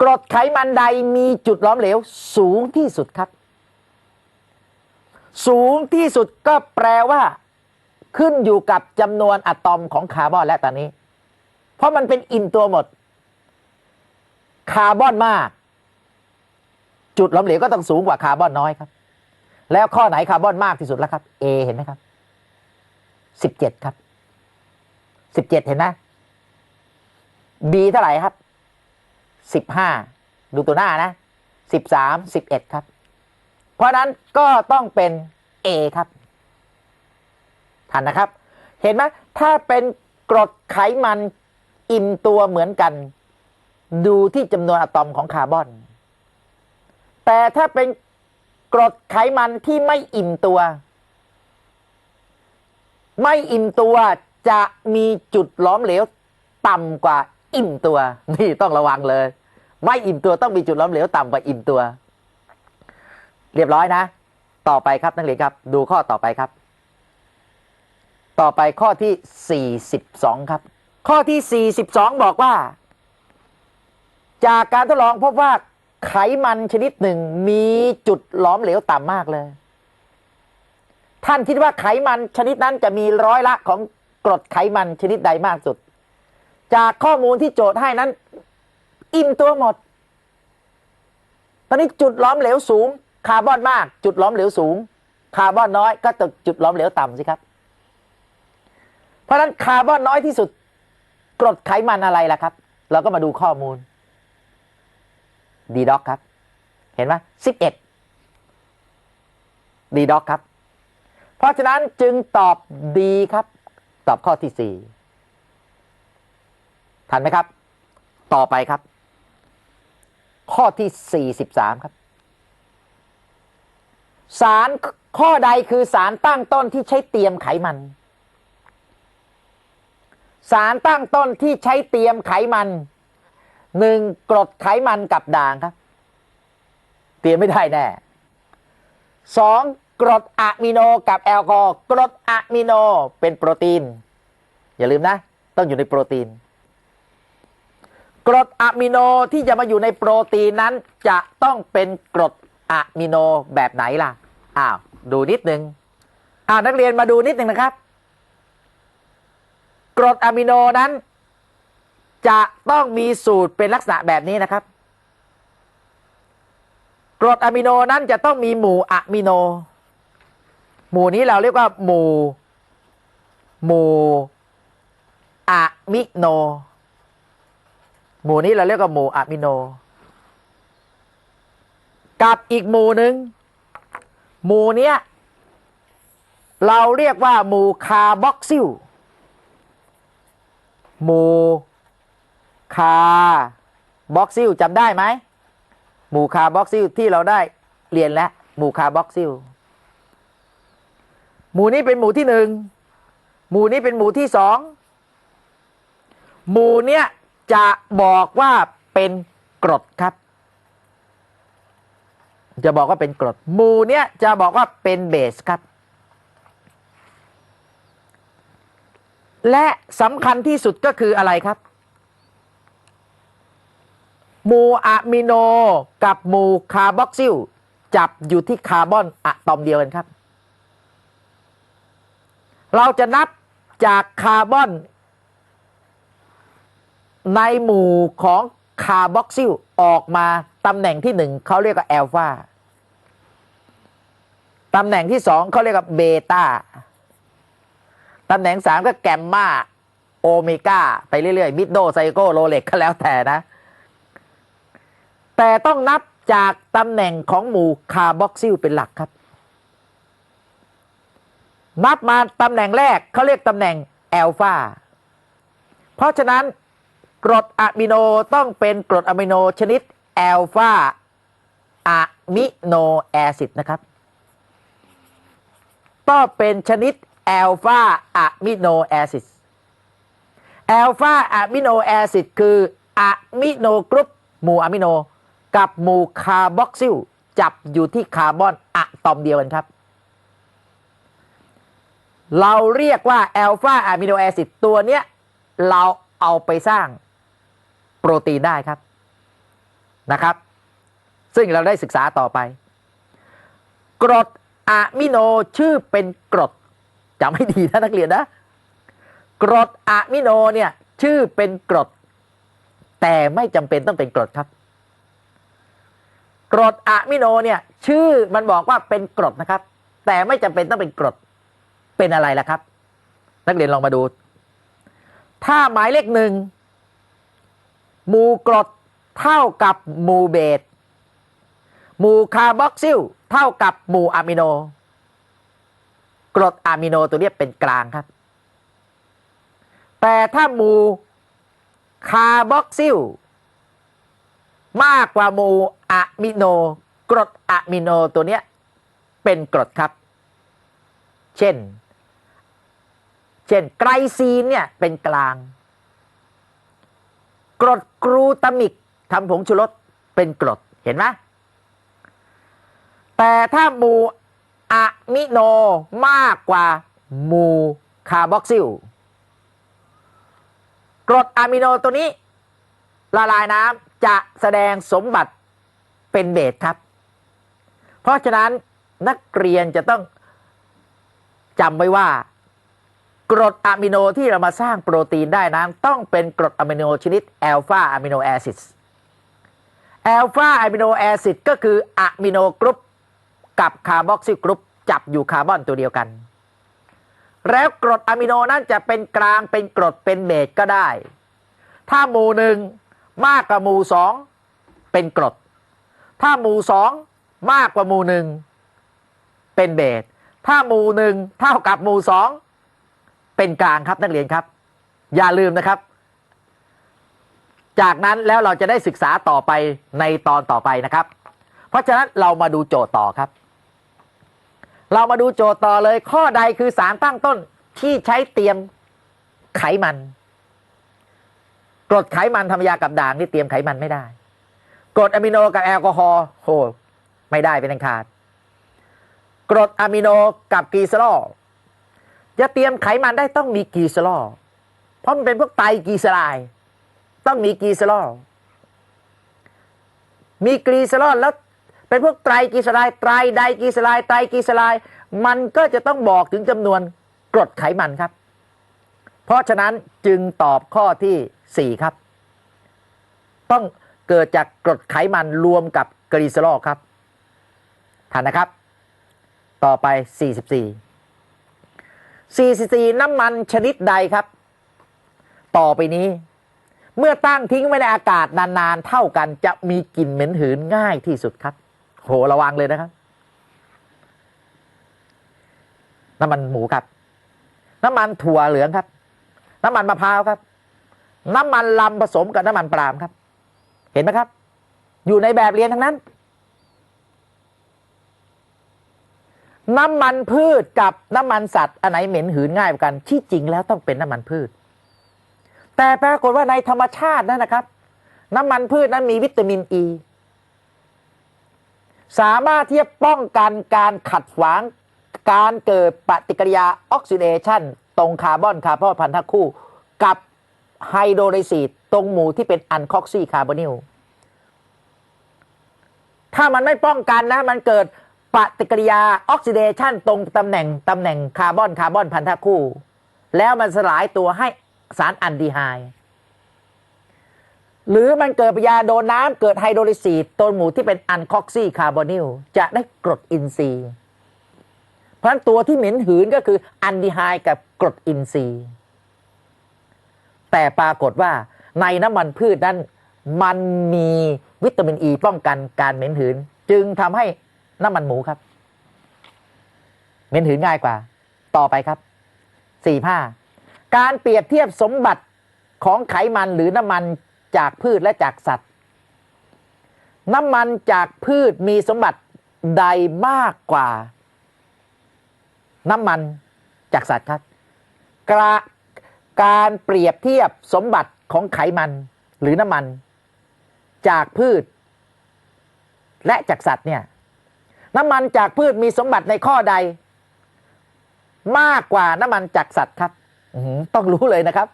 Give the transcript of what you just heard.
กรดไขมันใดมีจุดล้อมเหลวสูงที่สุดครับ สูงที่สุดก็แปลว่า ขึ้นอยู่กับจำนวนอะตอมของคาร์บอนและตอนนี้ เพราะมันเป็นอินตัวหมด คาร์บอนมาก จุดล้อมเหลวก็ต้องสูงกว่าคาร์บอนน้อยครับ แล้วข้อไหนคาร์บอนมากที่สุดแล้วครับ A เห็นไหมครับสิบเจ็ดครับสิบเจ็ดเห็นไหม B เท่าไหร่ครับ สิบห้าดูตัวหน้านะสิบสามสิบเอ็ดครับ เพราะนั้นก็ต้องเป็น A ครับทันนะครับ เห็นไหมถ้าเป็นกรดไขมันอิ่มตัวเหมือนกัน ดูที่จำนวนอะตอมของคาร์บอน แต่ถ้าเป็นกรดไขมันที่ไม่อิ่มตัว ไม่อิ่มตัวจะมีจุดล้อมเหลวต่ำกว่า อิ่มตัว นี่ต้องระวังเลย ไม่อิ่มตัวต้องมีจุดล้มเหลวต่ำกว่าอิ่มตัว เรียบร้อยนะ ต่อไปครับนักเรียนครับ ดูข้อต่อไปครับ ต่อไปข้อที่ 42 ครับ ข้อที่ 42 บอกว่า จากการทดลองพบว่าไขมันชนิดหนึ่งมีจุดหลอมเหลวต่ำมากเลย ท่านคิดว่าไขมันชนิดนั้นจะมีร้อยละของกรดไขมันชนิดใดมากสุด จากข้อมูลที่โจทย์ให้นั้น อิ่มตัวหมด ตอนนี้จุดล้อมเหลวสูง คาร์บอนมาก จุดล้อมเหลวสูง คาร์บอนน้อยก็ตกจุดล้อมเหลวต่ำสิครับ เพราะฉะนั้นคาร์บอนน้อยที่สุด กรดไขมันอะไรล่ะครับ เราก็มาดูข้อมูลดีด็อกครับ เห็นไหมสิบเอ็ดดีด็อกครับ เพราะฉะนั้นจึงตอบดีครับ ตอบข้อที่สี่ ทันไหมครับ ต่อไปครับ ข้อที่สี่สิบสามครับ สารข้อใดคือสารตั้งต้นที่ใช้เตรียมไขมัน สารตั้งต้นที่ใช้เตรียมไขมันหนึ่งกรดไขมันกับด่างครับ เตรียมไม่ได้แน่สองกรดอะมิโนกับแอลกอฮอล์กรดอะมิโนเป็นโปรตีน อย่าลืมนะ ต้องอยู่ในโปรตีน กรดอะมิโนที่จะมาอยู่ในโปรตีนนั้น จะต้องเป็นกรดอะมิโนแบบไหนล่ะ อ้าว ดูนิดนึง อ้าวนักเรียนมาดูนิดนึงนะครับ กรดอะมิโนนั้น จะต้องมีสูตรเป็นลักษณะแบบนี้นะครับ กรดอะมิโนนั้นจะต้องมีหมู่อะมิโน หมู่นี้เราเรียกว่าหมู่ หมู่อะมิโน หมู่นี้เราเรียกว่าหมู่อะมิโน กับอีกหมู่หนึ่งหมู่เนี้ยเราเรียกว่าหมู่คาร์บอกซิลหมู่คาร์บอกซิลจำได้ไหมหมู่คาร์บอกซิลที่เราได้เรียนแล้วหมู่คาร์บอกซิลหมู่นี้เป็นหมู่ที่หนึ่งหมู่นี้เป็นหมู่ที่สองหมู่เนี้ย จะบอกว่าเป็นกรดครับ จะบอกว่าเป็นกรดหมู่เนี้ยจะบอกว่าเป็นเบสครับ และสำคัญที่สุดก็คืออะไรครับหมู่อะมิโนกับหมู่คาร์บอกซิลจับอยู่ที่คาร์บอนอะตอมเดียวกันครับ เราจะนับจากคาร์บอน ในหมู่ของคาร์บอกซิลออกมาตำแหน่งที่หนึ่งเขาเรียกว่าแอลฟาตำแหน่งที่สองเขาเรียกว่าเบต้าตำแหน่งสามก็แกมมาโอเมก้าไปเรื่อยๆมิดโดไซโกโรเล็กก็แล้วแต่นะ แต่ต้องนับจากตำแหน่งของหมู่คาร์บอกซิลเป็นหลักครับ นับมาตำแหน่งแรกเขาเรียกตำแหน่งแอลฟาเพราะฉะนั้น กรดอะมิโนต้องเป็นกรดอะมิโนชนิดแอลฟาอะมิโนแอซิดนะครับ ต้องเป็นชนิดแอลฟาอะมิโนแอซิดแอลฟาอะมิโนแอซิดคืออะมิโนกรุ๊ปหมู่อะมิโน กับหมู่คาร์บอกซิลจับอยู่ที่คาร์บอนอะตอมเดียวกันครับ เราเรียกว่าแอลฟาอะมิโนแอซิดตัวเนี้ย เราเอาไปสร้าง โปรตีนได้ครับนะครับ ซึ่งเราได้ศึกษาต่อไป กรดอะมิโนชื่อเป็นกรดจำให้ดีนะนักเรียนนะ กรดอะมิโนเนี่ยชื่อเป็นกรด แต่ไม่จำเป็นต้องเป็นกรดครับกรดอะมิโนเนี่ยชื่อมันบอกว่าเป็นกรดนะครับ แต่ไม่จำเป็นต้องเป็นกรดเป็นอะไรล่ะครับ นักเรียนลองมาดู ถ้าหมายเลขหนึ่ง หมู่กรดเท่ากับหมู่เบสหมู่คาร์บอกซิลเท่ากับหมู่อะมิโน กรดอะมิโนตัวเนี้ยเป็นกลางครับ แต่ถ้าหมู่คาร์บอกซิลมากกว่าหมู่อะมิโน กรดอะมิโนตัวเนี้ยเป็นกรดครับ เช่น เช่นไกลซีนเนี่ยเป็นกลาง กรดกรูตามิกทำผงชูรสเป็นกรดเห็นไหมแต่ถ้าหมู่อะมิโนมากกว่าหมู่คาร์บอกซิลกรดอะมิโนตัวนี้ ละลายน้ำจะแสดงสมบัติเป็นเบสครับ เพราะฉะนั้นนักเรียนจะต้องจำไว้ว่า กรดอะมิโนที่เรามาสร้างโปรตีนได้นั้น ต้องเป็นกรดอะมิโนชนิดแอลฟาอะมิโนแอซิดแอลฟาอะมิโนแอซิดก็คืออะมิโนกรุ๊ปกับคาร์บอกซิลกรุ๊ปจับอยู่คาร์บอนตัวเดียวกัน แล้วกรดอะมิโนนั้นจะเป็นกลางเป็นกรดเป็นเบสก็ได้ ถ้าหมู่หนึ่งมากกว่าหมู่สองเป็นกรด ถ้าหมู่สองมากกว่าหมู่หนึ่งเป็นเบสถ้าหมู่หนึ่งเท่ากับหมู่สอง เป็นกลางครับนักเรียนครับ อย่าลืมนะครับ จากนั้นแล้วเราจะได้ศึกษาต่อไปในตอนต่อไปนะครับ เพราะฉะนั้นเรามาดูโจทย์ต่อครับ เรามาดูโจทย์ต่อเลย ข้อใดคือสารตั้งต้นที่ใช้เตรียมไขมันกรดไขมันธรรมยากับด่างนี่เตรียมไขมันไม่ได้กรดอะมิโนกับแอลกอฮอล์โหไม่ได้เป็นอันขาดกรดอะมิโนกับกลีซอรอล จะเตรียมไขมันได้ต้องมีกลีเซอรอลเพราะมันเป็นพวกไตรกลีเซอไรด์ต้องมีกลีเซอรอลมีกลีเซอรอลแล้วเป็นพวกไตรกลีเซอไรด์ไตรไดกลีเซอไรด์ไตรกลีเซอไรด์มันก็จะต้องบอกถึงจำนวนกรดไขมันครับ เพราะฉะนั้นจึงตอบข้อที่4ครับ ต้องเกิดจากกรดไขมันรวมกับกลีเซอรอลครับทันนะครับ ต่อไป 44 44น้ำมันชนิดใดครับ ต่อไปนี้ เมื่อตั้งทิ้งไว้ในอากาศนานๆ เท่ากันจะมีกลิ่นเหม็นหืนง่ายที่สุดครับ โหระวังเลยนะครับ น้ำมันหมูครับ น้ำมันถั่วเหลืองครับ น้ำมันมะพร้าวครับ น้ำมันลำผสมกับน้ำมันปาล์มครับ เห็นไหมครับ อยู่ในแบบเรียนทั้งนั้น น้ำมันพืชกับน้ำมันสัตว์อันไหนเหม็นหืนง่ายกว่ากัน ที่จริงแล้วต้องเป็นน้ำมันพืช แต่ปรากฏว่าในธรรมชาตินั่นนะครับ น้ำมันพืชนั้นมีวิตามินอ e, ีสามารถที่จะป้องกันการขัดขวาง การเกิดปฏิกิริยาออกซิเดชันตรงคาร์บอนคาร์บอนพันธะคู่ กับไฮโดรไลซีดตรงหมู่ที่เป็นอันคอกซีคาร์บอนิลถ้ามันไม่ป้องกันนะมันเกิด ปฏิกิริยาออกซิเดชันตรงตำแหน่งตำแหน่งคาร์บอนคาร์บอนพันธะคู่ แล้วมันสลายตัวให้สารอันดีไฮหรือมันเกิดปยาโดนน้ำเกิดไฮโดรไลซีดตรงหมู่ที่เป็นอันคอกซีคาร์บอนิลจะได้กรดอินทรีย์ เพราะตัวที่เหม็นหืนก็คืออันดีไฮกับกรดอินทรีย์ แต่ปรากฏว่าในน้ำมันพืชนั้น มันมีวิตามินอ e ีป้องกันการเหม็นหืน จึงทำให้ น้ำมันหมูครับเหม็นหืนง่ายกว่า ต่อไปครับสี่ผ้าการเปรียบเทียบสมบัติของไขมันหรือน้ำมันจากพืชและจากสัตว์ น้ำมันจากพืชมีสมบัติใดมากกว่า น้ำมันจากสัตว์ครับกระการเปรียบเทียบสมบัติของไขมันหรือน้ำมัน จากพืช และจากสัตว์เนี่ย น้ำมันจากพืชมีสมบัติในข้อใด มากกว่าน้ำมันจากสัตว์ครับต้องรู้เลยนะครับ